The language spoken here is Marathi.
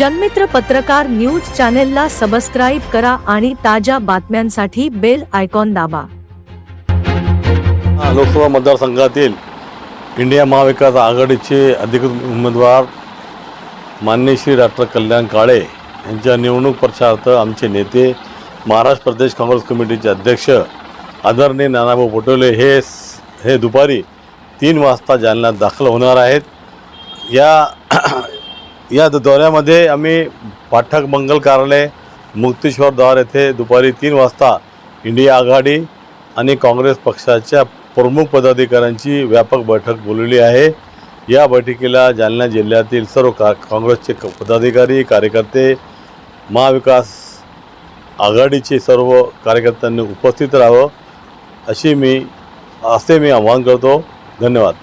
जनमित्र पत्रकार न्यूज चॅनेलला सबस्क्राईब करा आणि ताज्या बातम्यांसाठी बेल आयकॉन दाबा. लोकसभा मतदारसंघातील इंडिया महाविकास आघाडीचे अधिकृत उमेदवार मान्य श्री डॉक्टर कल्याण काळे यांच्या निवडणूक प्रचारार्थ आमचे नेते महाराष्ट्र प्रदेश काँग्रेस कमिटीचे अध्यक्ष आदरणीय नानाभाऊ पटोले हे हे दुपारी तीन वाजता जालन्यात दाखल होणार आहेत. या या दौऱ्यामध्ये आम्ही पाठक मंगल कार्यालय मुक्तेश्वर द्वार येथे दुपारी तीन वाजता इंडिया आघाडी आणि काँग्रेस पक्षाच्या प्रमुख पदाधिकाऱ्यांची व्यापक बैठक बोलवली आहे. या बैठकीला जालना जिल्ह्यातील सर्व का काँग्रेसचे क- पदाधिकारी कार्यकर्ते महाविकास आघाडीचे सर्व कार्यकर्त्यांनी उपस्थित राहावं अशी मी असे मी आवाहन करतो. धन्यवाद.